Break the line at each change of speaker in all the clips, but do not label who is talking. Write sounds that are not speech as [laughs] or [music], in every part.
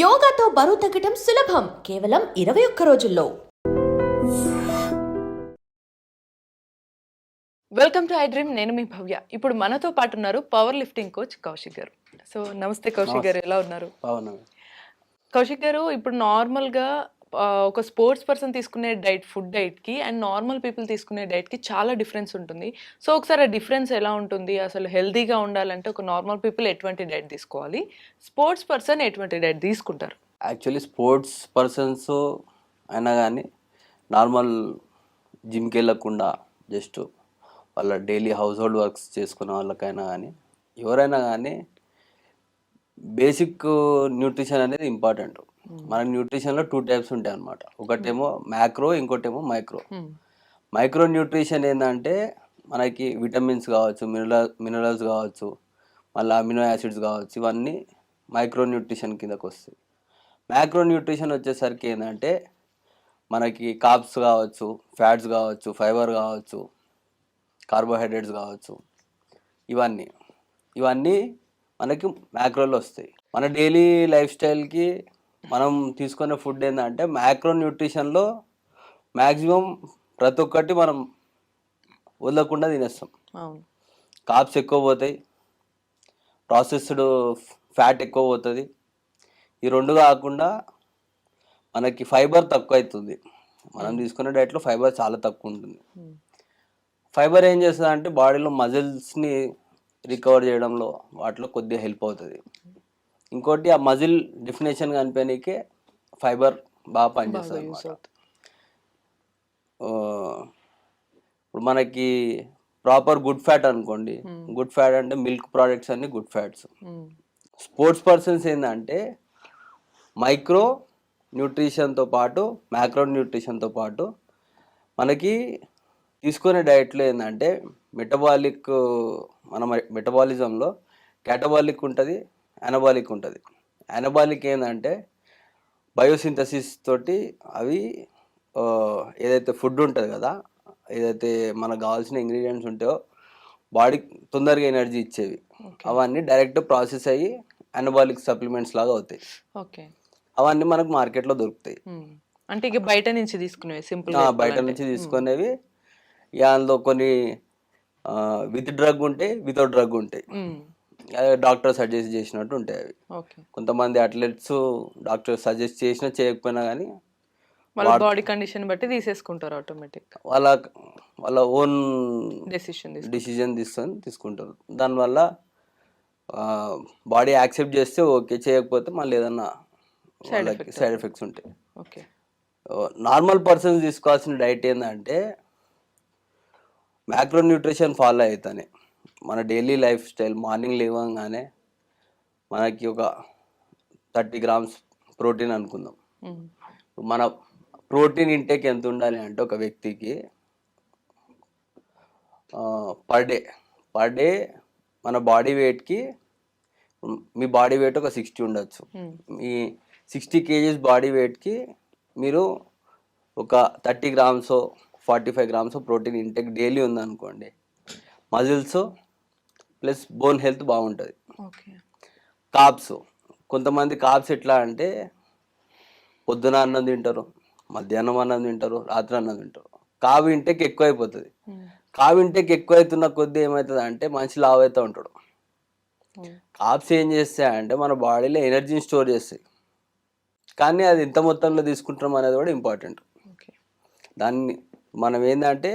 యోగాతో బరువు తగ్గటం సులభం. కేవలం ఇరవై ఒక్క రోజుల్లో.
వెల్కమ్ టు ఐ డ్రీమ్ నేను మీ భవ్య. ఇప్పుడు మనతో పాటు ఉన్నారు పవర్ లిఫ్టింగ్ కోచ్ కౌశిక్ గారు. సో నమస్తే కౌశిక్ గారు ఎలా ఉన్నారు?
అవును
కౌశిక్ గారు ఇప్పుడు నార్మల్గా ఒక స్పోర్ట్స్ పర్సన్ తీసుకునే డైట్ ఫుడ్ డైట్కి అండ్ నార్మల్ పీపుల్ తీసుకునే డైట్కి చాలా డిఫరెన్స్ ఉంటుంది. సో ఒకసారి ఆ డిఫరెన్స్ ఎలా ఉంటుంది? అసలు హెల్తీగా ఉండాలంటే ఒక నార్మల్ పీపుల్ ఎటువంటి డైట్ తీసుకోవాలి? స్పోర్ట్స్ పర్సన్ ఎటువంటి డైట్ తీసుకుంటారు?
యాక్చువల్లీ స్పోర్ట్స్ పర్సన్స్ అయినా కానీ నార్మల్ జిమ్కి వెళ్ళకుండా జస్ట్ వాళ్ళ డైలీ హౌస్ హోల్డ్ వర్క్స్ చేసుకునే వాళ్ళకైనా కానీ ఎవరైనా కానీ బేసిక్ న్యూట్రిషన్ అనేది ఇంపార్టెంట్. మన న్యూట్రిషన్లో టూ టైప్స్ ఉంటాయి అన్నమాట. ఒకటేమో మ్యాక్రో ఇంకోటేమో మైక్రో.
Hmm.
మైక్రో న్యూట్రిషన్ ఏంటంటే మనకి విటమిన్స్ కావచ్చు మినరల్ మినరల్స్ కావచ్చు మళ్ళీ అమినో యాసిడ్స్ కావచ్చు ఇవన్నీ మైక్రో న్యూట్రిషన్ కిందకు వస్తాయి. మ్యాక్రో న్యూట్రిషన్ వచ్చేసరికి ఏంటంటే మనకి కాప్స్ కావచ్చు ఫ్యాట్స్ కావచ్చు ఫైబర్ కావచ్చు కార్బోహైడ్రేట్స్ కావచ్చు ఇవన్నీ. ఇవన్నీ మనకి మ్యాక్రోలో వస్తాయి. మన డైలీ లైఫ్ స్టైల్కి మనం తీసుకునే ఫుడ్ ఏంటంటే మ్యాక్రో న్యూట్రిషన్లో మ్యాక్సిమం ప్రతి ఒక్కటి మనం వదలకుండా తినేస్తాం. కాప్స్ ఎక్కువ పోతాయి. ప్రాసెస్డ్ ఫ్యాట్ ఎక్కువ పోతుంది. ఈ రెండు కాకుండా మనకి ఫైబర్ తక్కువ అవుతుంది మనం తీసుకునే డైట్లో ఫైబర్ చాలా తక్కువ ఉంటుంది. ఫైబర్ ఏం చేస్తుంది అంటే బాడీలో మజిల్స్ని రికవర్ చేయడంలో వాటిలో కొద్దిగా హెల్ప్ అవుతుంది. ఇంకోటి ఆ మజిల్ డెఫినేషన్ కనిపించడానికే ఫైబర్ బాగా పనిచేస్తుంది ఇప్పుడు మనకి ప్రాపర్ గుడ్ ఫ్యాట్ అనుకోండి గుడ్ ఫ్యాట్ అంటే మిల్క్ ప్రోడక్ట్స్ అన్ని good fats.
Hmm.
Sports persons ఏంటంటే మైక్రో న్యూట్రిషన్తో పాటు మ్యాక్రో న్యూట్రిషన్తో పాటు మనకి తీసుకునే డైట్లో ఏంటంటే మెటబాలిక్ మన మెటబాలిజంలో క్యాటబాలిక్ ఉంటుంది అనబాలిక్ ఉంటుంది. అనబాలిక్ ఏంటంటే బయోసింథసిస్ తోటి అవి ఏదైతే ఫుడ్ ఉంటుంది కదా ఏదైతే మనకు కావాల్సిన ఇంగ్రీడియంట్స్ ఉంటాయో బాడీకి తొందరగా ఎనర్జీ ఇచ్చేవి. అవన్నీ డైరెక్ట్ ప్రాసెస్ అయ్యి అనబాలిక్ సప్లిమెంట్స్ లాగా అవుతాయి.
ఓకే
అవన్నీ మనకు మార్కెట్లో దొరుకుతాయి.
Hmm. అంటే ఇక బయట నుంచి తీసుకునేవి సింపుల్
బయట నుంచి తీసుకునేవి. ఇక అందులో కొన్ని విత్ డ్రగ్ ఉంటాయి వితౌట్ డ్రగ్ ఉంటాయి. డాక్టర్ సజెస్ట్ చేసినట్టు ఉంటాయి అవి. కొంతమంది అథ్లెట్స్ డాక్టర్ సజెస్ట్ చేసినా చేయకపోయినా కానీ
వాళ్ళ బాడీ కండిషన్ బట్టి తీసేసుకుంటారు ఆటోమేటిక్
వాళ్ళ వాళ్ళ ఓన్
డెసిషన్
డిసిజన్ తీసుకొని తీసుకుంటారు. దానివల్ల బాడీ యాక్సెప్ట్ చేస్తే ఓకే చేయకపోతే మళ్ళీ ఏదన్నా సైడ్ ఎఫెక్ట్స్ ఉంటాయి.
ఓకే.
నార్మల్ పర్సన్స్ తీసుకోవాల్సిన డైట్ ఏంటంటే మ్యాక్రో న్యూట్రిషన్ ఫాలో అవుతానే మన డైలీ లైఫ్ స్టైల్ మార్నింగ్ లేవగానే మనకి ఒక థర్టీ గ్రామ్స్ ప్రోటీన్ అనుకుందాం. మన ప్రోటీన్ ఇంటేక్ ఎంత ఉండాలి అంటే ఒక వ్యక్తికి పర్ డే పర్ డే మన బాడీ వెయిట్కి మీ బాడీ వెయిట్ ఒక సిక్స్టీ ఉండొచ్చు. మీ సిక్స్టీ కేజీస్ బాడీ వెయిట్కి మీరు ఒక thirty grams forty five grams protein intake daily ఉందనుకోండి. మజిల్స్ ప్లస్ బోన్ హెల్త్ బాగుంటుంది. కాప్స్ కొంతమంది కాప్స్ ఎట్లా అంటే పొద్దున అన్నం తింటారు మధ్యాహ్నం అన్నం తింటారు రాత్రి అన్నం తింటారు. కావి ఇంటేక్ ఎక్కువ అయిపోతుంది కావి ఇంటేక్ ఎక్కువ అవుతున్న కొద్దీ ఏమవుతుంది అంటే మనిషి లావ్ అవుతూ ఉంటాడు కాప్స్ ఏం చేస్తాయంటే మన బాడీలో ఎనర్జీని స్టోర్ చేస్తాయి. కానీ అది ఎంత మొత్తంలో తీసుకుంటాం అనేది కూడా ఇంపార్టెంట్. దాన్ని మనం ఏంటంటే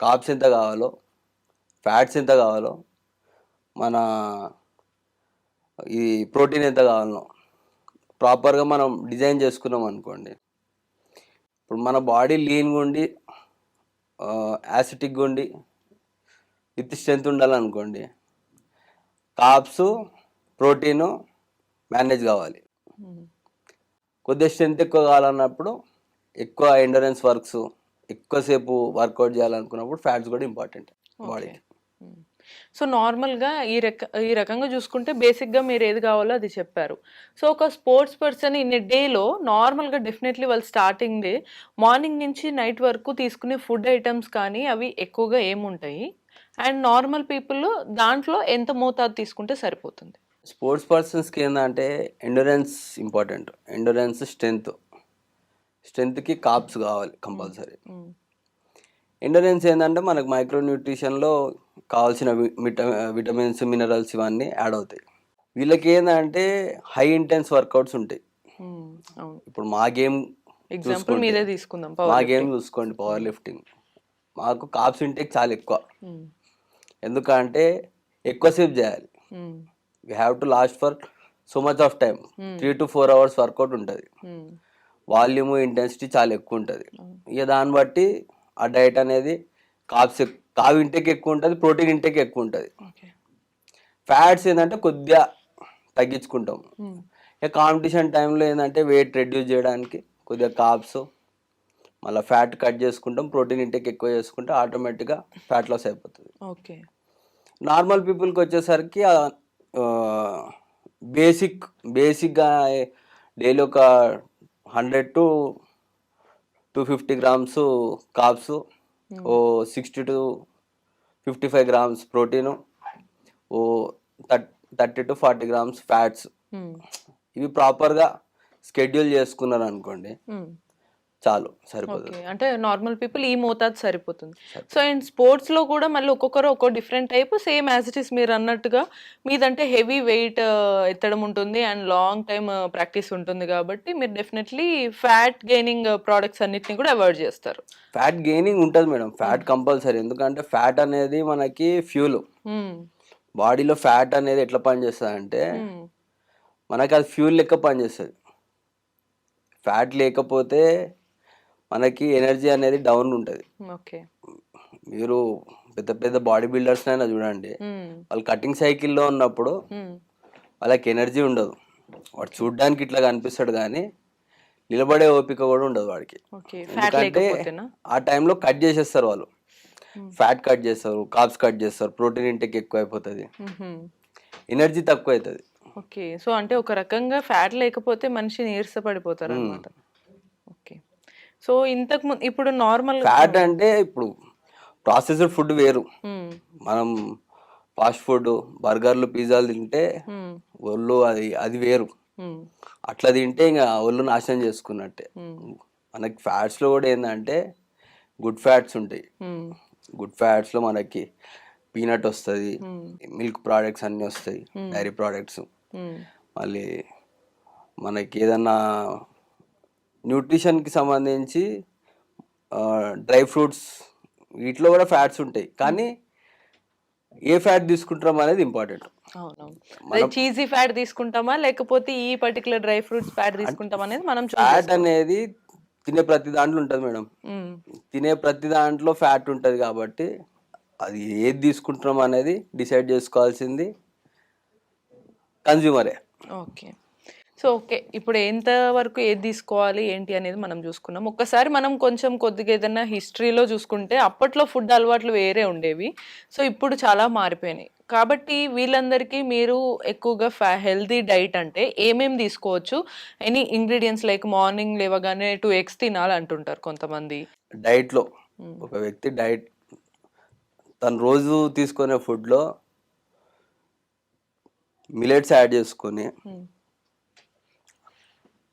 కాప్స్ ఎంత కావాలో ఫ్యాట్స్ ఎంత కావాలో మన ఈ ప్రోటీన్ ఎంత కావాలో ప్రాపర్గా మనం డిజైన్ చేసుకున్నాం అనుకోండి. ఇప్పుడు మన బాడీ లీన్గా ఉండి యాసిటిక్గా ఉండి విత్ స్ట్రెంత్ ఉండాలనుకోండి కాప్స్ ప్రోటీను మేనేజ్ కావాలి. కొద్దిగా స్ట్రెంత్ ఎక్కువ కావాలన్నప్పుడు ఎక్కువ ఎండరెన్స్ వర్క్స్ ఎక్కువసేపు వర్కౌట్ చేయాలనుకున్నప్పుడు ఫ్యాట్స్ కూడా ఇంపార్టెంట్ బాడీకి.
సో నార్మల్గా ఈ రక ఈ రకంగా చూసుకుంటే బేసిక్గా మీరు ఏది కావాలో అది చెప్పారు. సో ఒక స్పోర్ట్స్ పర్సన్ ఇన్ డేలో నార్మల్గా డెఫినెట్లీ వాళ్ళు స్టార్టింగ్ డే మార్నింగ్ నుంచి నైట్ వరకు తీసుకునే ఫుడ్ ఐటమ్స్ కానీ అవి ఎక్కువగా ఏముంటాయి? అండ్ నార్మల్ పీపుల్ దాంట్లో ఎంత మోతాదు తీసుకుంటే సరిపోతుంది?
స్పోర్ట్స్ పర్సన్స్కి ఏంటంటే ఎండూరెన్స్ ఇంపార్టెంట్ ఎండూరెన్స్ స్ట్రెంగ్త్ స్ట్రెంగ్త్కి కాప్స్ కావాలి కంపల్సరీ. ఎండూరెన్స్ ఏంటంటే మనకు మైక్రో న్యూట్రిషన్లో కావాల్సిన విటమిన్స్ మినరల్స్ ఇవన్నీ యాడ్ అవుతాయి. వీళ్ళకి ఏంటంటే హై ఇంటెన్స్ వర్కౌట్స్ ఉంటాయి. ఇప్పుడు మా గేమ్
ఎగ్జాంపుల్ మీదే తీసుకుందాం
మా గేమ్ చూసుకోండి పవర్ లిఫ్టింగ్ మాకు కాప్స్ ఇంటేక్ చాలా ఎక్కువ. ఎందుకంటే ఎక్కువసేపు చేయాలి. We have to last for so much of time three to four hours workout ఉంటుంది. వాల్యూమ్ ఇంటెన్సిటీ చాలా ఎక్కువ ఉంటుంది. ఇక దాన్ని బట్టి ఆ డైట్ అనేది కాప్స్ కావ్ ఇంటేక్ ఎక్కువ ఉంటుంది ప్రోటీన్ ఇంటేక్ ఎక్కువ ఉంటుంది. ఫ్యాట్స్ ఏంటంటే కొద్దిగా తగ్గించుకుంటాం. ఇక కాంపిటీషన్ టైంలో ఏంటంటే వెయిట్ రెడ్యూస్ చేయడానికి కొద్దిగా కాప్స్ మళ్ళీ ఫ్యాట్ కట్ చేసుకుంటాం ప్రోటీన్ ఇంటేక్ ఎక్కువ చేసుకుంటే ఆటోమేటిక్గా ఫ్యాట్ లాస్ అయిపోతుంది.
ఓకే.
నార్మల్ పీపుల్కి వచ్చేసరికి బేసిక్ బేసిక్గా డైలీ ఒక hundred to two fifty grams carbs oh sixty to fifty five grams protein oh thirty thirty to forty grams fats ఇవి ప్రాపర్గా స్కెడ్యూల్ చేసుకున్నారు అనుకోండి చాలు సరిపోతుంది
అంటే నార్మల్ పీపుల్ ఈ మోతాదు సరిపోతుంది. సో అండ్ స్పోర్ట్స్లో కూడా మళ్ళీ ఒక్కొక్కరు ఒక్కో different type same as it is మీరు అన్నట్టుగా మీదంటే హెవీ వెయిట్ ఎత్తడం ఉంటుంది అండ్ లాంగ్ టైమ్ ప్రాక్టీస్ ఉంటుంది కాబట్టి మీరు డెఫినెట్లీ ఫ్యాట్ గెయినింగ్ ప్రోడక్ట్స్ అన్నిటిని కూడా అవాయిడ్ చేస్తారు.
ఫ్యాట్ గెయినింగ్ ఉంటుంది మేడం. Fat compulsory. ఎందుకంటే ఫ్యాట్ అనేది మనకి ఫ్యూల్. బాడీలో ఫ్యాట్ అనేది ఎట్లా పనిచేస్తుంది అంటే. మనకి అది ఫ్యూల్ లెక్క పనిచేస్తుంది ఫ్యాట్ లేకపోతే మనకి ఎనర్జీ అనేది డౌన్ ఉంటుంది.
ఓకే.
మీరు పెద్ద పెద్ద బాడీ బిల్డర్స్ అయినా చూడండి. వాళ్ళు కటింగ్ సైకిల్లో ఉన్నప్పుడు. వాళ్ళకి ఎనర్జీ ఉండదు. వాడు చూడ్డానికి ఇట్లా కనిపిస్తాడు కానీ నిలబడే ఓపిక కూడా ఉండదు వాడికి. ఎందుకంటే ఆ టైంలో కట్ చేసేస్తారు వాళ్ళు. ఫ్యాట్ కట్ చేస్తారు కాప్స్ కట్ చేస్తారు ప్రోటీన్ ఇంటేక్ ఎక్కువ అయిపోతుంది. ఎనర్జీ తక్కువ అవుతుంది
ఓకే సో అంటే ఒక రకంగా ఫ్యాట్ లేకపోతే మనిషి నీరసపడిపోతారు అనమాట ఓకే సో ఇంతకు ముందు ఇప్పుడు నార్మల్
ఫ్యాట్ అంటే ఇప్పుడు ప్రాసెస్డ్ ఫుడ్ వేరు. మనం ఫాస్ట్ ఫుడ్ బర్గర్లు పిజ్జాలు తింటే ఒళ్ళు అది అది వేరు. అట్లా తింటే ఇంకా ఒళ్ళు నాశనం చేసుకున్నట్టే. మనకి ఫ్యాట్స్లో కూడా ఏంటంటే గుడ్ ఫ్యాట్స్ ఉంటాయి. గుడ్ ఫ్యాట్స్లో మనకి పీనట్ వస్తుంది మిల్క్ ప్రోడక్ట్స్ అన్నీ వస్తాయి డైరీ ప్రోడక్ట్స్ మళ్ళీ మనకి ఏదన్నా న్యూట్రిషన్కి సంబంధించి డ్రై ఫ్రూట్స్ వీటిలో కూడా ఫ్యాట్స్ ఉంటాయి. కానీ ఏ ఫ్యాట్ తీసుకుంటాం అనేది ఇంపార్టెంట్.
Cheesy fat తీసుకుంటామా? లేకపోతే ఈ పర్టికులర్ డ్రై ఫ్రూట్స్ ఫ్యాట్ తీసుకుంటాం అనేది మనం
ఫ్యాట్ అనేది తినే ప్రతి దాంట్లో ఉంటుంది మేడం. తినే ప్రతి దాంట్లో ఫ్యాట్ ఉంటుంది కాబట్టి అది ఏది తీసుకుంటున్నాం అనేది డిసైడ్ చేసుకోవాల్సింది. కన్జ్యూమరే
ఓకే. So okay. ఇప్పుడు ఎంత వరకు ఏది తీసుకోవాలి ఏంటి అనేది మనం చూసుకున్నాం. ఒక్కసారి మనం కొంచెం కొద్దిగా ఏదైనా హిస్టరీలో చూసుకుంటే అప్పట్లో ఫుడ్ అలవాట్లు వేరే ఉండేవి. సో ఇప్పుడు చాలా మారిపోయినాయి. కాబట్టి వీళ్ళందరికీ మీరు ఎక్కువగా ఫ్యా హెల్తీ డైట్ అంటే ఏమేం తీసుకోవచ్చు? ఎనీ ఇంగ్రీడియంట్స్ లైక్ మార్నింగ్ లేవగానే టూ ఎగ్స్ తినాలి అంటుంటారు కొంతమంది.
డైట్లో. ఒక వ్యక్తి డైట్ తను రోజు తీసుకునే ఫుడ్లో మిలెట్స్ యాడ్ చేసుకొని.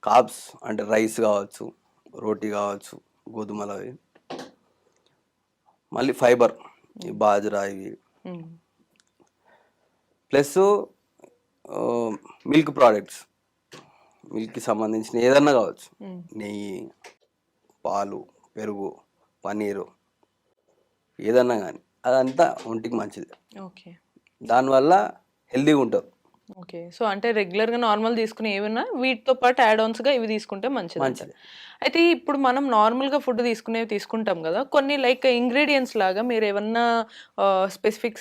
కాప్స్ అంటే రైస్ కావచ్చు రోటీ కావచ్చు గోధుమలు అవి మళ్ళీ ఫైబర్ ఈ బాజరా ఇవి. Plus milk products. మిల్క్కి సంబంధించిన ఏదన్నా కావచ్చు. నెయ్యి పాలు పెరుగు పన్నీరు ఏదన్నా కానీ అదంతా ఒంటికి మంచిది.
ఓకే.
దానివల్ల హెల్తీగా ఉంటారు
ఓకే. సో అంటే రెగ్యులర్గా నార్మల్ తీసుకునే ఏమన్నా వీటితో పాటు యాడ్ ఆన్స్గా ఇవి తీసుకుంటే మంచిది
మంచిది.
అయితే ఇప్పుడు మనం నార్మల్గా ఫుడ్ తీసుకునేవి తీసుకుంటాం కదా కొన్ని లైక్ ఇంగ్రీడియంట్స్ లాగా మీరు ఏమన్నా స్పెసిఫిక్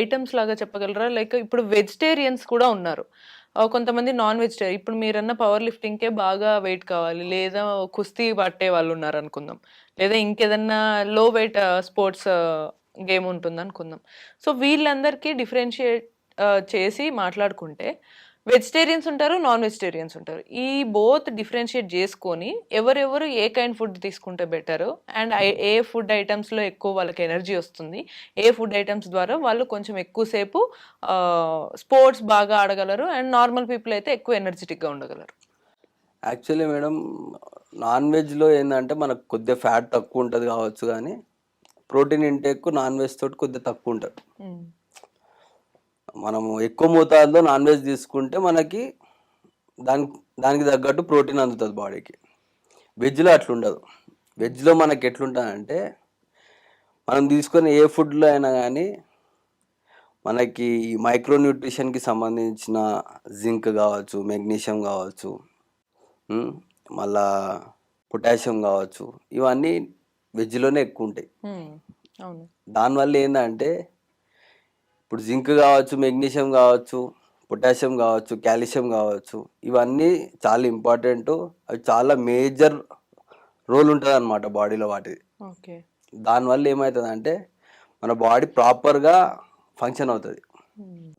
ఐటమ్స్ లాగా చెప్పగలరా? లైక్ ఇప్పుడు వెజిటేరియన్స్ కూడా ఉన్నారు. కొంతమంది నాన్ వెజిటేరియన్ ఇప్పుడు మీరన్న పవర్ లిఫ్టింగ్కే బాగా వెయిట్ కావాలి. లేదా కుస్తీ పట్టే వాళ్ళు ఉన్నారు అనుకుందాం. లేదా ఇంకేదన్నా లో వెయిట్ స్పోర్ట్స్ గేమ్ ఉంటుంది అనుకుందాం సో వీళ్ళందరికీ డిఫరెన్షియేట్ చేసి మాట్లాడుకుంటే వెజిటేరియన్స్ ఉంటారు నాన్ వెజిటేరియన్స్ ఉంటారు. ఈ బోత్ డిఫరెన్షియేట్ చేసుకొని ఎవరెవరు ఏ కైండ్ ఫుడ్ తీసుకుంటే బెటర్ అండ్ ఏ ఫుడ్ ఐటమ్స్లో ఎక్కువ వాళ్ళకి ఎనర్జీ వస్తుంది ఏ ఫుడ్ ఐటమ్స్ ద్వారా వాళ్ళు కొంచెం ఎక్కువసేపు స్పోర్ట్స్ బాగా ఆడగలరు అండ్ నార్మల్ పీపుల్ అయితే ఎక్కువ ఎనర్జెటిక్గా ఉండగలరు.
యాక్చువల్లీ మేడం నాన్ వెజ్లో ఏంటంటే మనకు కొద్దిగా ఫ్యాట్ తక్కువ ఉంటుంది కావచ్చు కానీ ప్రోటీన్ ఇంటేక్ నాన్ వెజ్ తోటి కొద్దిగా తక్కువ ఉంటుంది. మనము ఎక్కువ మోతాదులో నాన్ వెజ్ తీసుకుంటే మనకి దానికి దానికి తగ్గట్టు ప్రోటీన్ అందుతుంది బాడీకి. వెజ్లో అట్లా ఉండదు వెజ్లో మనకి ఎట్లుంటుందంటే మనం తీసుకునే ఏ ఫుడ్లో అయినా కానీ మనకి ఈ మైక్రో న్యూట్రిషన్కి సంబంధించిన జింక్ కావచ్చు మెగ్నీషియం కావచ్చు మళ్ళా పొటాషియం కావచ్చు ఇవన్నీ వెజ్లోనే ఎక్కువ ఉంటాయి దానివల్ల ఏంటంటే ఇప్పుడు జింక్ కావచ్చు మెగ్నీషియం కావచ్చు పొటాషియం కావచ్చు కాల్షియం కావచ్చు ఇవన్నీ చాలా ఇంపార్టెంట్. అవి చాలా మేజర్ రోల్ ఉంటుంది అనమాట బాడీలో వాటిది.
ఓకే.
దానివల్ల ఏమవుతుంది మన బాడీ ప్రాపర్గా ఫంక్షన్ అవుతుంది.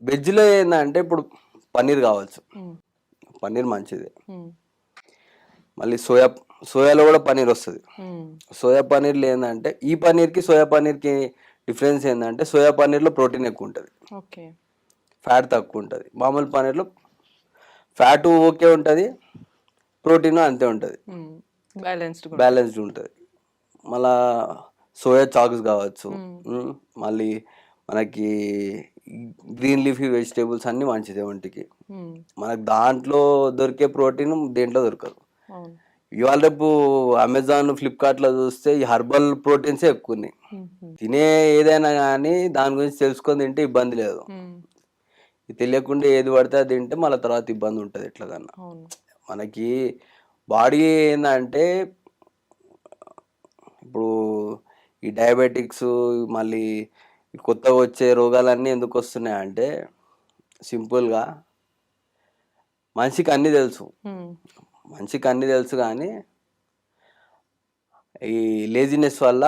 వెజ్లో ఏంటంటే ఇప్పుడు పన్నీర్ కావచ్చు. పన్నీర్ మంచిది. మళ్ళీ సోయా సోయాలో కూడా పన్నీర్ వస్తుంది. సోయా పన్నీర్లో ఏంటంటే ఈ పన్నీర్కి సోయా పన్నీర్కి డిఫరెన్స్ ఏంటంటే సోయా పన్నీర్లో ప్రోటీన్ ఎక్కువ ఉంటుంది.
ఓకే.
ఫ్యాట్ తక్కువ ఉంటుంది. మామూలు పన్నీర్లో ఫ్యాట్ ఓకే ఉంటుంది ప్రోటీన్ అంతే ఉంటుంది.
బ్యాలెన్స్డ్
బ్యాలెన్స్డ్ ఉంటుంది. మళ్ళా సోయా చాక్స్ కావచ్చు మళ్ళీ మనకి గ్రీన్ లీఫీ వెజిటేబుల్స్ అన్నీ మంచిదే ఒంటికి. మనకు దాంట్లో దొరికే ప్రోటీన్ దేంట్లో దొరకదు. ఇవాళ రేపు అమెజాన్ ఫ్లిప్కార్ట్లో చూస్తే ఈ హర్బల్ ప్రోటీన్సే ఎక్కువ ఉన్నాయి. తినే ఏదైనా కానీ దాని గురించి తెలుసుకొని తింటే ఇబ్బంది లేదు. తెలియకుండా ఏది పడితే అది తింటే మళ్ళీ తర్వాత ఇబ్బంది ఉంటుంది ఎట్లాగన్నా. మనకి బాడీ ఏంటంటే ఇప్పుడు ఈ డయాబెటిక్స్ మళ్ళీ కొత్తగా వచ్చే రోగాలన్నీ ఎందుకు వస్తున్నాయి అంటే సింపుల్గా మనిషికి అన్నీ తెలుసు. మనిషికి అన్నీ తెలుసు కానీ ఈ లేజినెస్ వల్ల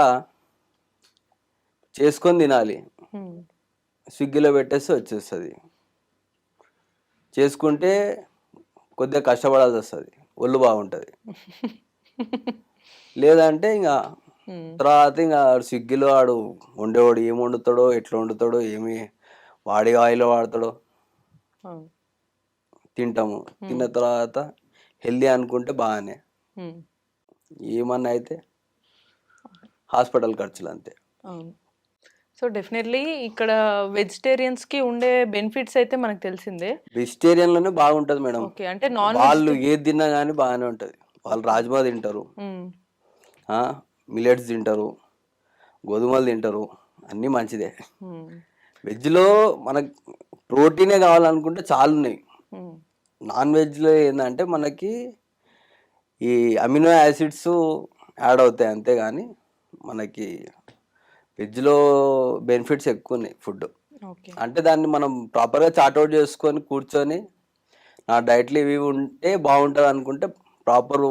చేసుకొని తినాలి. స్విగ్గీలో పెట్టేస్తే వచ్చేస్తుంది. చేసుకుంటే కొద్దిగా కష్టపడాల్సి వస్తుంది. ఒళ్ళు బాగుంటుంది. [laughs] లేదంటే ఇంకా. తర్వాత ఇంకా స్విగ్గీలో వాడు వండేవాడు ఏం వండుతాడో ఎట్లా వండుతాడో ఏమి వాడి ఆయిల్ వాడతాడో తింటాము. తిన్న తర్వాత హెల్దీ అనుకుంటే బాగానే. ఏమన్నా అయితే హాస్పిటల్ ఖర్చులు అంతే.
సో డెఫినెట్లీ ఇక్కడ వెజిటేరియన్స్కి ఉండే బెనిఫిట్స్ అయితే మనకు తెలిసిందే.
వెజిటేరియన్లోనే బాగుంటుంది మేడం.
ఓకే. అంటే నాన్
వాళ్ళు ఏది తిన్నా కానీ బాగానే ఉంటుంది. వాళ్ళు రాజ్మా తింటారు. మిలెట్స్ తింటారు. గోధుమలు తింటారు. అన్నీ మంచిదే. వెజ్లో మనకు ప్రోటీనే కావాలనుకుంటే చాలా ఉన్నాయి నాన్ వెజ్లో ఏంటంటే మనకి ఈ అమినో యాసిడ్స్ యాడ్ అవుతాయి అంతే కానీ మనకి వెజ్లో బెనిఫిట్స్ ఎక్కువ ఉన్నాయి ఫుడ్.
ఓకే.
అంటే దాన్ని మనం ప్రాపర్గా చార్ట్అవుట్ చేసుకొని కూర్చొని నా డైట్లో ఇవి ఉంటే బాగుంటుంది అనుకుంటే ప్రాపర్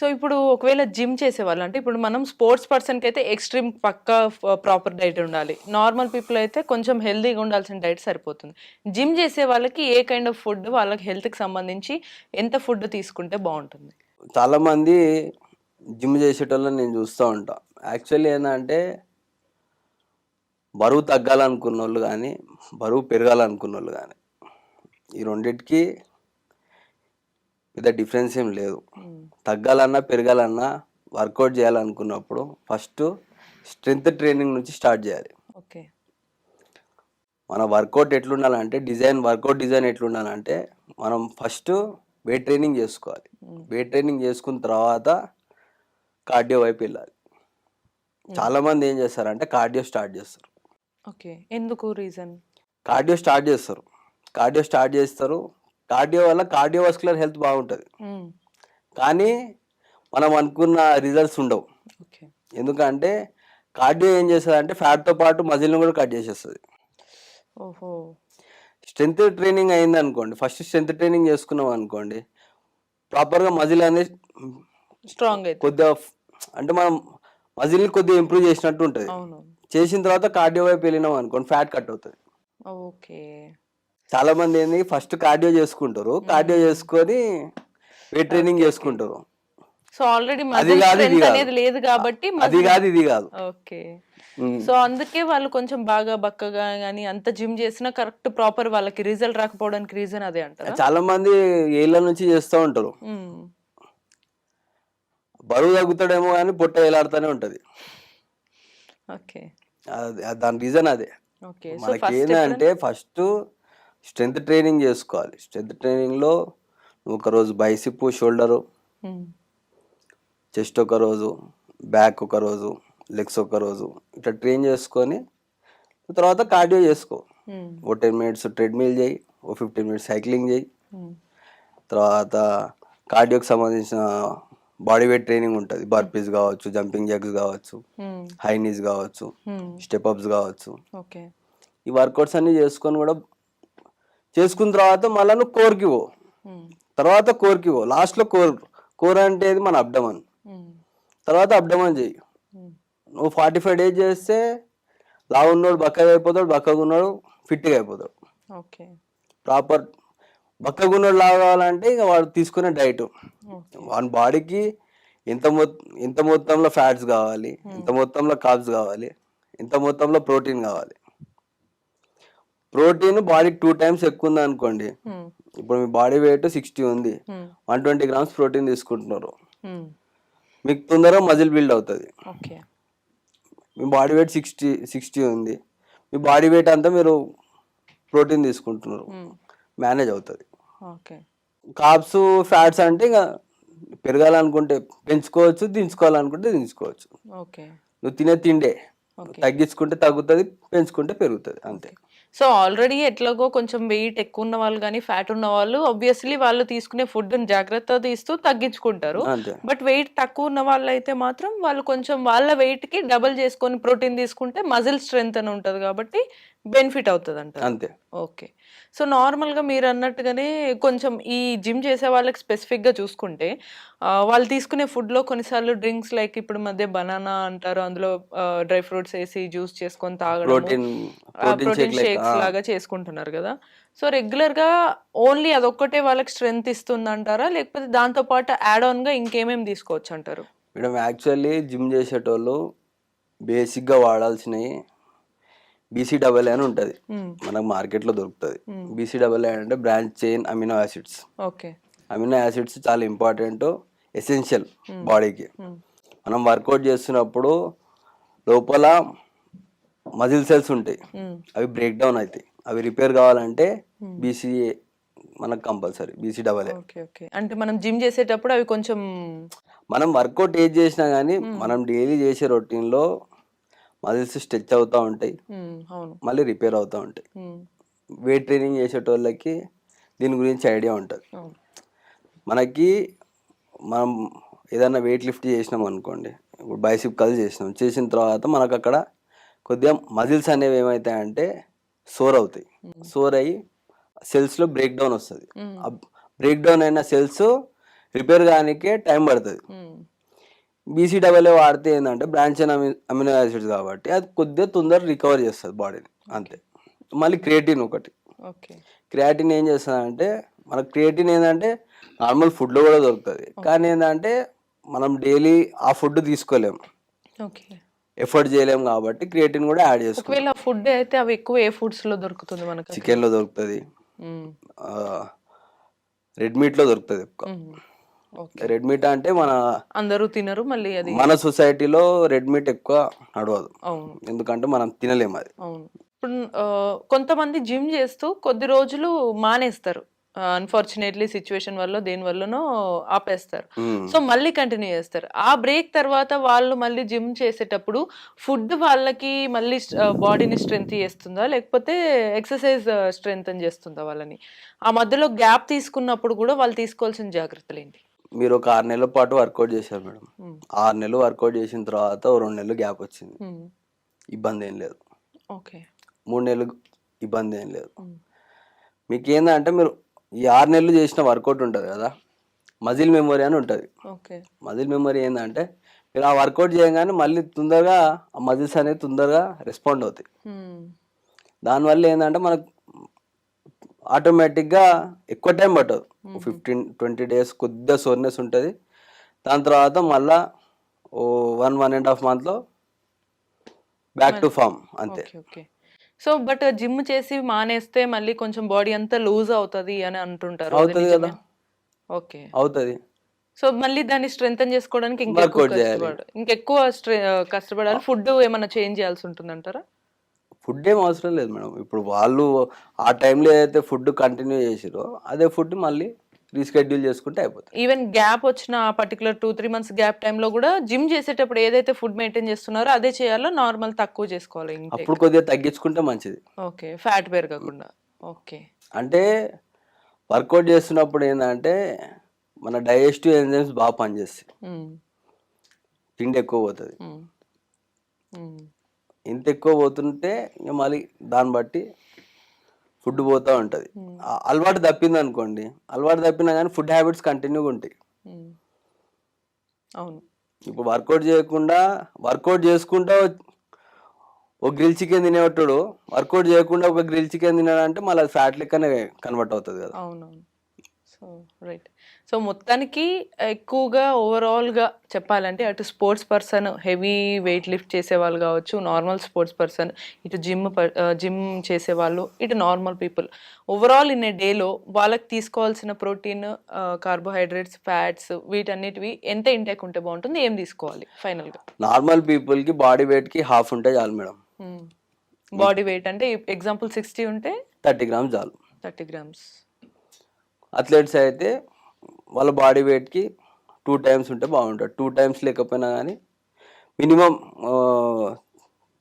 సో ఇప్పుడు ఒకవేళ జిమ్ చేసేవాళ్ళు అంటే ఇప్పుడు మనం స్పోర్ట్స్ పర్సన్కి అయితే ఎక్స్ట్రీమ్ పక్కా ప్రాపర్ డైట్ ఉండాలి. నార్మల్ పీపుల్ అయితే కొంచెం హెల్తీగా ఉండాల్సిన డైట్ సరిపోతుంది. జిమ్ చేసే వాళ్ళకి ఏ కైండ్ ఆఫ్ ఫుడ్ వాళ్ళకి హెల్త్కి సంబంధించి ఎంత ఫుడ్ తీసుకుంటే బాగుంటుంది?
చాలామంది జిమ్ చేసేటోళ్ళని నేను చూస్తూ ఉంటా. యాక్చువల్లీ ఏంటంటే బరువు తగ్గాలనుకున్న వాళ్ళు కానీ బరువు పెరగాలనుకున్న వాళ్ళు కానీ ఈ రెండింటికి పెద్ద డిఫరెన్స్ ఏం లేదు. తగ్గాలన్నా పెరగాలన్నా వర్కౌట్ చేయాలనుకున్నప్పుడు ఫస్ట్ స్ట్రెంగ్త్ ట్రైనింగ్ నుంచి స్టార్ట్ చేయాలి.
ఓకే.
మన వర్కౌట్ ఎట్లుండాలంటే డిజైన్ వర్కౌట్ డిజైన్ ఎట్లుండాలంటే మనం ఫస్ట్ వెయిట్ ట్రైనింగ్ చేసుకోవాలి. వెయిట్ ట్రైనింగ్ చేసుకున్న తర్వాత కార్డియో వైపు వెళ్ళాలి. చాలామంది ఏం చేస్తారంటే కార్డియో స్టార్ట్ చేస్తారు.
ఓకే. ఎందుకు రీజన్?
కార్డియో స్టార్ట్ చేస్తారు. కార్డియో స్టార్ట్ చేస్తారు. కార్డియో వల్ల కార్డియోవాస్కులర్ హెల్త్ బాగుంటుంది. కానీ మనం అనుకున్న రిజల్ట్స్ ఉండవు.
ఓకే.
ఎందుకంటే కార్డియో ఏం చేస్తుంది అంటే ఫ్యాట్తో పాటు మజిల్ని కూడా కట్ చేసేస్తుంది.
ఓహో.
స్ట్రెంత్ ట్రైనింగ్ అయింది అనుకోండి ఫస్ట్ స్ట్రెంత్ ట్రైనింగ్ చేసుకున్నాం అనుకోండి ప్రాపర్గా మజిల్ అనేది
స్ట్రాంగ్
కొద్దిగా అంటే మనం మజిల్ని కొద్దిగా ఇంప్రూవ్ చేసినట్టు ఉంటుంది. చేసిన తర్వాత కార్డియో వైపు వెళ్ళినాం అనుకోండి ఫ్యాట్ కట్ అవుతుంది.
ఓకే.
చాలా మంది ఏంది ఫస్ట్ కార్డియో చేసుకుంటారు. కార్డియో చేసుకొని వెయిట్ ట్రైనింగ్ చేసుకుంటారు.
సో ఆల్రెడీ
అది కాదు, ఇది.
అనేది లేదు కాబట్టి
అది కాదు ఇది కాదు.
ఓకే. సో అందుకే వాళ్ళు కొంచెం బాగా బక్కగా కానీ అంత జిమ్ చేసినా కరెక్ట్ ప్రాపర్ వాళ్ళకి రిజల్ట్ రాకపోవడానికి రీజన్ అదే అంటారా?
చాలా మంది ఏళ్ళ నుంచి చేస్తూ ఉంటారు. బరువు తగ్గుతాడేమో కానీ పొట్ట వేలాడుతూనే ఉంటది.
ఓకే
దాని రీజన్ అదే.
ఓకే సో
మనకి
ఫస్ట్
ఏంటంటే ఫస్ట్ స్ట్రెంత్ ట్రైనింగ్ చేసుకోవాలి. స్ట్రెంత్ ట్రైనింగ్లో నువ్వు ఒక రోజు బైసిప్ షోల్డరు చెస్ట్ ఒక రోజు బ్యాక్ ఒక రోజు లెగ్స్ ఒక రోజు ఇట్లా ట్రైన్ చేసుకొని తర్వాత కార్డియో చేసుకో. ఓ టెన్ మినిట్స్ ట్రెడ్మిల్ చేయి ఓ ఫిఫ్టీన్ మినిట్స్ సైక్లింగ్ చేయి. తర్వాత కార్డియోకి సంబంధించిన బాడీ వెయిట్ ట్రైనింగ్ ఉంటుంది. బర్పీస్ కావచ్చు జంపింగ్ జగ్స్ కావచ్చు హై నీస్ కావచ్చు స్టెప్ అప్స్ కావచ్చు.
ఓకే.
ఈ వర్కౌట్స్ అన్ని చేసుకొని కూడా చేసుకున్న తర్వాత మళ్ళీ నువ్వు కోర్కి పో. తర్వాత కోర్కి పో. లాస్ట్లో కోర్ కోర్ అంటే మన అబ్డమన్. తర్వాత అబ్డమన్ చెయ్యి. నువ్వు ఫార్టీ ఫైవ్ డేస్ చేస్తే లావు ఉన్నోడు బక్కగా అయిపోతాడు బక్కగా ఉన్నాడు ఫిట్గా అయిపోతాడు.
ఓకే.
ప్రాపర్ బక్కగా ఉన్నోడు లావు కావాలంటే ఇక వాడు తీసుకునే డైట్ వాని బాడీకి ఎంత మొ ఎంత మొత్తంలో ఫ్యాట్స్ కావాలి ఎంత మొత్తంలో కార్బ్స్ కావాలి ఎంత మొత్తంలో ప్రోటీన్ కావాలి. ప్రోటీన్ బాడీకి టూ టైమ్స్ ఎక్కువ ఉంది అనుకోండి ఇప్పుడు మీ బాడీ వెయిట్ సిక్స్టీ ఉంది. వన్ ట్వంటీ గ్రామ్స్ ప్రోటీన్ తీసుకుంటున్నారు. మీకు తొందరగా మజిల్ బిల్డ్ అవుతుంది.
ఓకే.
మీ బాడీ వెయిట్ సిక్స్టీ సిక్స్టీ ఉంది. మీ బాడీ వెయిట్ అంతా మీరు ప్రోటీన్ తీసుకుంటున్నారు. మేనేజ్ అవుతుంది.
ఓకే.
కాప్స్ ఫ్యాట్స్ అంటే ఇక పెరగాలనుకుంటే పెంచుకోవచ్చు దించుకోవాలనుకుంటే దించుకోవచ్చు.
ఓకే.
నువ్వు తినే తిండే. తగ్గించుకుంటే తగ్గుతుంది పెంచుకుంటే పెరుగుతుంది అంతే.
సో ఆల్రెడీ ఎట్లాగో కొంచెం వెయిట్ ఎక్కువ ఉన్న వాళ్ళు కానీ ఫ్యాట్ ఉన్న వాళ్ళు ఆబ్వియస్లీ వాళ్ళు తీసుకునే ఫుడ్ జాగ్రత్త తీస్తూ తగ్గించుకుంటారు. బట్ వెయిట్ తక్కువ ఉన్న వాళ్ళు అయితే మాత్రం వాళ్ళు కొంచెం వాళ్ళ weight కి డబుల్ చేసుకొని ప్రోటీన్ తీసుకుంటే మజిల్ స్ట్రెంగ్త్ అని ఉంటుంది కాబట్టి బెనిఫిట్ అవుతుంది
అంతే.
ఓకే. సో నార్మల్గా మీరు అన్నట్టుగానే కొంచెం ఈ జిమ్ చేసే వాళ్ళకి స్పెసిఫిక్గా చూసుకుంటే వాళ్ళు తీసుకునే ఫుడ్లో కొన్నిసార్లు డ్రింక్స్ లైక్ ఇప్పుడు మధ్య బనానా అంటారు అందులో డ్రై ఫ్రూట్స్ వేసి జ్యూస్ చేసుకొని తాగడం
protein protein
protein
shake
shakes లాగా చేసుకుంటున్నారు కదా. సో రెగ్యులర్గా ఓన్లీ అదొక్కటే వాళ్ళకి స్ట్రెంగ్త్ ఇస్తుంది అంటారా లేకపోతే దాంతో పాటు యాడ్ ఆన్గా ఇంకేమేమి తీసుకోవచ్చు అంటారు?
మేడం యాక్చువల్లీ జిమ్ చేసేటోళ్ళు బేసిక్గా వాడాల్సినవి బీసీ డబల్ అని ఉంటుంది. మనకు మార్కెట్లో దొరుకుతుంది. బీసీ డబల్ అంటే branch chain amino acids.
Okay.
Amino acids చాలా ఇంపార్టెంట్ ఎసెన్షియల్ బాడీకి మనం వర్కౌట్ చేస్తున్నప్పుడు లోపల మజిల్ సెల్స్ ఉంటాయి. అవి బ్రేక్ డౌన్ అవుతాయి. అవి రిపేర్ కావాలంటే బీసీఏ మనకు కంపల్సరీ బీసీ డబల్
అంటే మనం జిమ్ చేసేటప్పుడు అవి కొంచెం
మనం వర్కౌట్ ఏది చేసినా కానీ మనం డైలీ చేసే రొటీన్లో మజిల్స్ స్ట్రెచ్ అవుతూ ఉంటాయి. మళ్ళీ రిపేర్ అవుతూ ఉంటాయి. వెయిట్ ట్రైనింగ్ చేసేటోళ్ళకి దీని గురించి ఐడియా ఉంటుంది. మనకి మనం ఏదైనా వెయిట్ లిఫ్ట్ చేసినాం అనుకోండి ఇప్పుడు బైసిప్ కల్ చేసినాం చేసిన తర్వాత మనకు అక్కడ కొద్దిగా మజిల్స్ అనేవి ఏమవుతాయంటే సోర్ అవుతాయి. సోర్ అయ్యి సెల్స్లో బ్రేక్ డౌన్ వస్తుంది. బ్రేక్ డౌన్ అయిన సెల్స్ రిపేర్ కానికే టైం పడుతుంది. బీసీ డబల్ వాడితే ఏంటంటే బ్రాంచ్ అమినో యాసిడ్స్ కాబట్టి అది కొద్దిగా తొందర రికవర్ చేస్తుంది బాడీని. అంతే. మళ్ళీ క్రియేటిన్ ఒకటి.
ఓకే.
క్రియాటిన్ ఏం చేస్తుందంటే మన క్రియేటిన్ ఏంటంటే నార్మల్ ఫుడ్లో కూడా దొరుకుతుంది. కానీ ఏంటంటే మనం డైలీ ఆ ఫుడ్ తీసుకోలేము.
ఓకే.
ఎఫర్ట్ చేయలేము కాబట్టి క్రియేటిన్ కూడా యాడ్ చేసుకోవాలి
ఫుడ్ అయితే అవి ఎక్కువ ఏ ఫుడ్స్లో దొరుకుతుంది మనకు?
చికెన్లో దొరుకుతుంది.
మ్మ్,
రెడ్ మీట్లో దొరుకుతుంది ఎక్కువ. రెడ్ మీట్ అంటే మన
అందరూ తినరు మళ్ళీ అది
మన సొసైటీలో రెడ్ మీట్ ఎక్కువ నడవదు.
అవును.
ఎందుకంటే మనం తినలేము అది.
అవును. ఇప్పుడు కొంతమంది జిమ్ చేస్తూ కొద్ది రోజులు మానేస్తారు. అన్ఫార్చునేట్లీ సిచ్యువేషన్ వల్ల దేని వల్లనో ఆపేస్తారు. సో మళ్ళీ కంటిన్యూ చేస్తారు. ఆ బ్రేక్ తర్వాత వాళ్ళు మళ్ళీ జిమ్ చేసేటప్పుడు ఫుడ్ వాళ్ళకి మళ్ళీ బాడీని స్ట్రెంత్ చేస్తుందా? లేకపోతే ఎక్సర్సైజ్ స్ట్రెంగ్ చేస్తుందా వాళ్ళని? ఆ మధ్యలో గ్యాప్ తీసుకున్నప్పుడు కూడా వాళ్ళు తీసుకోవాల్సిన జాగ్రత్తలు ఏంటి
మీరు ఒక ఆరు నెలల పాటు వర్కౌట్ చేశారు మేడం. ఆరు నెలలు వర్కౌట్ చేసిన తర్వాత రెండు నెలలు గ్యాప్ వచ్చింది. ఇబ్బంది ఏం లేదు
ఓకే
మూడు నెలలు ఇబ్బంది ఏం లేదు. మీకు ఏంటంటే మీరు ఈ ఆరు నెలలు చేసిన వర్కౌట్ ఉంటుంది కదా మజిల్ మెమొరీ అని ఉంటుంది
ఓకే
మజిల్ మెమొరీ ఏంటంటే మీరు ఆ వర్కౌట్ చేయగానే మళ్ళీ తొందరగా ఆ మజిల్స్ అనేవి తొందరగా రెస్పాండ్ అవుతాయి. దానివల్ల ఏంటంటే మనకు ఆటోమేటిక్గా ఎక్కువ టైం పట్టదు. ఫిఫ్టీన్ ట్వంటీ డేస్ కొద్దిగా సోర్నెస్ ఉంటుంది. దాని తర్వాత మళ్ళా ఓ వన్ వన్ అండ్ హాఫ్ మంత్లో బ్యాక్ టు ఫామ్ అంతే.
సో బట్ జిమ్ చేసి మానేస్తే మళ్ళీ కొంచెం బాడీ అంతా లూజ్ అవుతది అని అంటుంటారు
అవుతుంది కదా?
ఓకే.
అవుతుంది.
సో మళ్ళీ దాన్ని స్ట్రెంగ్ చేసుకోవడానికి
Workout చేయాలి.
కష్టపడాలి. ఫుడ్ ఏమైనా చేంజ్ చేయాల్సి ఉంటుందంటారా?
ఫుడ్ ఏం అవసరం లేదు మేడం. ఇప్పుడు వాళ్ళు ఆ టైంలో ఏదైతే ఫుడ్ కంటిన్యూ చేసిరో అదే ఫుడ్ మళ్ళీ రీస్కెడ్యూల్ చేసుకుంటే అయిపోతుంది.
ఈవెన్ గ్యాప్ వచ్చిన particular two three months gap టైంలో కూడా జిమ్ చేసేటప్పుడు ఏదైతే ఫుడ్ మెయింటైన్ చేస్తున్నారో అదే చేయాలో నార్మల్ తక్కువ చేసుకోవాలి
అప్పుడు కొద్దిగా తగ్గించుకుంటే మంచిది.
ఓకే ఫ్యాట్ పెరగకుండా. ఓకే.
అంటే వర్కౌట్ చేస్తున్నప్పుడు ఏంటంటే మన డైజెస్టివ్ ఎంజైమ్స్ బాగా పనిచేస్తాయి. తిండి ఎక్కువ పోతుంది. ఇంత ఎక్కువ పోతుంటే ఇక మళ్ళీ దాన్ని బట్టి ఫుడ్ పోతూ ఉంటుంది. అలవాటు తప్పింది అనుకోండి అలవాటు తప్పినా కానీ ఫుడ్ హ్యాబిట్స్ కంటిన్యూగా ఉంటాయి.
అవును.
ఇప్పుడు వర్కౌట్ చేయకుండా వర్కౌట్ చేసుకుంటా ఒక గ్రిల్ చికెన్ తినేవాడు వర్కౌట్ చేయకుండా ఒక గ్రిల్ చికెన్ తినాడంటే మళ్ళీ ఫ్యాట్ లెక్కనే కన్వర్ట్ అవుతుంది కదా.
అవునవును. So right. సో మొత్తానికి ఎక్కువగా ఓవరాల్గా చెప్పాలంటే అటు sports person heavy weight lift చేసే వాళ్ళు కావచ్చు నార్మల్ స్పోర్ట్స్ పర్సన్ ఇటు జిమ్ జిమ్ చేసేవాళ్ళు ఇటు normal people. Overall in a డేలో వాళ్ళకి తీసుకోవాల్సిన ప్రోటీన్ కార్బోహైడ్రేట్స్ ఫ్యాట్స్ వీటన్నిటివి ఎంత ఇంటేక్ ఉంటే బాగుంటుంది ఏం తీసుకోవాలి ఫైనల్గా?
నార్మల్ పీపుల్కి బాడీ వెయిట్కి హాఫ్ ఉంటే చాలు మేడం.
బాడీ వెయిట్ అంటే ఎగ్జాంపుల్ సిక్స్టీ ఉంటే
థర్టీ గ్రామ్స్ చాలు.
Thirty grams.
అథ్లెట్స్ అయితే వాళ్ళ బాడీ వెయిట్కి టూ టైమ్స్ ఉంటే బాగుంటుంది. టూ టైమ్స్ లేకపోయినా కానీ మినిమం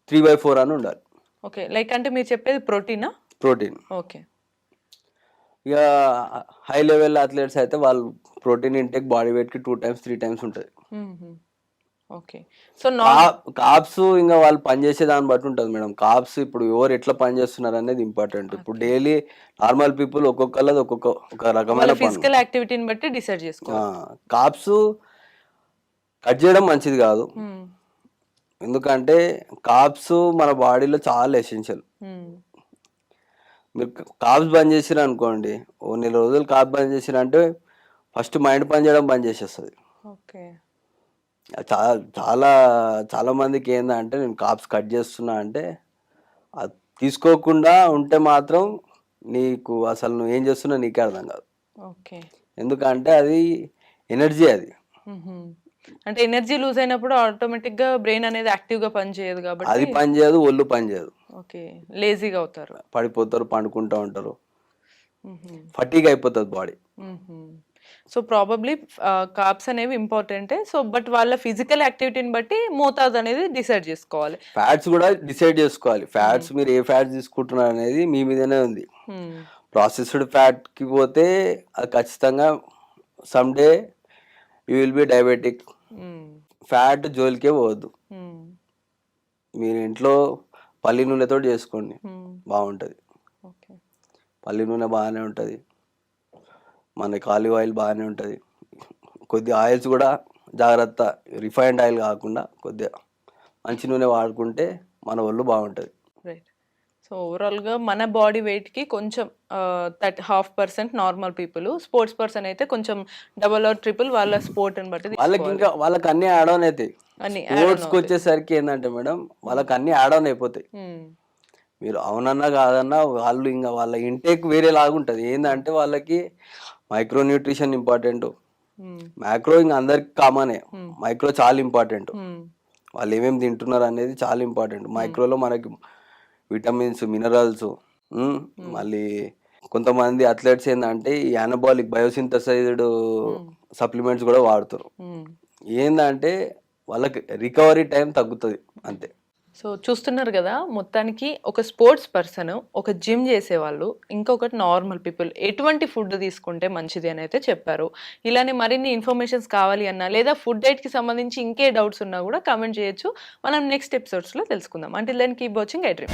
త్రీ బై ఫోర్ అని ఉండాలి.
ఓకే. లైక్ అంటే మీరు చెప్పేది ప్రోటీనా?
ప్రోటీన్.
ఓకే.
ఇక హై లెవెల్ అథ్లెట్స్ అయితే వాళ్ళు ప్రోటీన్ ఇంటేక్ బాడీ వెయిట్కి టూ టైమ్స్ త్రీ టైమ్స్ ఉంటుంది.
ఓకే. సో
కాప్స్ ఇంకా వాళ్ళు పనిచేసే దాన్ని బట్టి ఉంటుంది మేడం. కాప్స్ ఇప్పుడు ఎవరు ఎట్లా పని చేస్తున్నారు అనేది ఇంపార్టెంట్ ఇప్పుడు డైలీ నార్మల్ పీపుల్ ఒక్కొక్కళ్ళది ఒక్కొక్క ఒక రకమైన
ఫిజికల్ యాక్టివిటీని బట్టి డిసైడ్ చేసుకోవాలి.
కాప్స్ కట్ చేయడం మంచిది కాదు. ఎందుకంటే కాప్స్ మన బాడీలో చాలా ఎసెన్షియల్. మీరు కాప్స్ బంద్ చేసిరు అనుకోండి ఓ నెల రోజులు కాప్ బంద్ చేసిరు అంటే ఫస్ట్ మైండ్ పని చేయడం బంద్ చేసేస్తుంది.
ఓకే.
చాలా చాలా చాలా మందికి ఏందంటే నేను కాప్స్ కట్ చేస్తున్నా అంటే అది తీసుకోకుండా ఉంటే మాత్రం నీకు అసలు నువ్వు ఏం చేస్తున్నా నీకే అర్థం కాదు.
ఓకే.
ఎందుకంటే అది ఎనర్జీ అది.
అంటే ఎనర్జీ లూజ్ అయినప్పుడు ఆటోమేటిక్గా బ్రెయిన్ అనేది యాక్టివ్గా పనిచేయదు
అది
కాబట్టి
పని చేయదు ఒళ్ళు పని చేయదు
ఓకే. లేజీగా అవుతారు.
పడిపోతారు పండుకుంటూ ఉంటారు. ఫటీగ్ అయిపోతుంది బాడీ.
సో ప్రాబబ్లీ కాప్స్ అనేవి ఇంపార్టెంటే సో బట్ వాళ్ళ ఫిజికల్ యాక్టివిటీని బట్టి మోతాదు అనేది డిసైడ్ చేసుకోవాలి.
ఫ్యాట్స్ కూడా డిసైడ్ చేసుకోవాలి. ఫ్యాట్స్ మీరు ఏ ఫ్యాట్స్ తీసుకుంటున్నారు అనేది మీ మీదనే ఉంది. ప్రాసెస్డ్ ఫ్యాట్కి పోతే అది ఖచ్చితంగా someday you will be diabetic. Fat జోలికే పోవద్దు.
మ్మ్.
మీరు ఇంట్లో పల్లి నూనెతో చేసుకోండి. బాగుంటుంది.
ఓకే
పల్లి నూనె బాగానే ఉంటుంది. మనకి ఆలివ్ ఆయిల్ బాగానే ఉంటుంది. కొద్ది ఆయిల్స్ కూడా జాగ్రత్త రిఫైన్డ్ ఆయిల్ కాకుండా కొద్దిగా మంచి నూనె వాడుకుంటే మన ఒళ్ళు బాగుంటుంది.
రైట్ సో ఓవరాల్గా మన బాడీ వెయిట్కి కొంచెం thirty half percent normal people sports person అయితే కొంచెం డబల్ ఆర్ ట్రిపుల్ వాళ్ళ స్పోర్ట్ని బట్టి
వాళ్ళకి ఇంకా వాళ్ళకి అన్ని యాడ్ ఆన్ అవుతాయి.
అన్ని
స్పోర్ట్స్కి వచ్చేసరికి ఏంటంటే మేడం వాళ్ళకి అన్ని యాడ్ ఆన్ అయిపోతాయి. మీరు అవునన్నా కాదన్నా వాళ్ళు ఇంకా వాళ్ళ ఇంటేక్ వేరే లాగుంటుంది ఏంటంటే వాళ్ళకి మైక్రో న్యూట్రిషన్ ఇంపార్టెంట్ మ్యాక్రో ఇంకా అందరికి కామనే మైక్రో చాలా ఇంపార్టెంట్ వాళ్ళు ఏమేమి తింటున్నారు అనేది చాలా ఇంపార్టెంట్ మైక్రోలో మనకి విటమిన్స్ మినరల్స్ మళ్ళీ కొంతమంది అథ్లెట్స్ ఏంటంటే ఈ అనబాలిక్ బయోసింథసైజ్డ్ సప్లిమెంట్స్ కూడా వాడుతారు. ఏంటంటే వాళ్ళకి రికవరీ టైం తగ్గుతుంది అంతే.
సో చూస్తున్నారు కదా మొత్తానికి ఒక స్పోర్ట్స్ పర్సన్ ఒక జిమ్ చేసేవాళ్ళు ఇంకొకటి నార్మల్ పీపుల్ ఎటువంటి ఫుడ్ తీసుకుంటే మంచిది అని అయితే చెప్పారు. ఇలానే మరిన్ని ఇన్ఫర్మేషన్స్ కావాలి అన్నా లేదా ఫుడ్ డైట్కి సంబంధించి ఇంకే డౌట్స్ ఉన్నా కూడా కామెంట్ చేయొచ్చు. మనం నెక్స్ట్ ఎపిసోడ్స్లో తెలుసుకుందాం. అంటే then keep watching I dream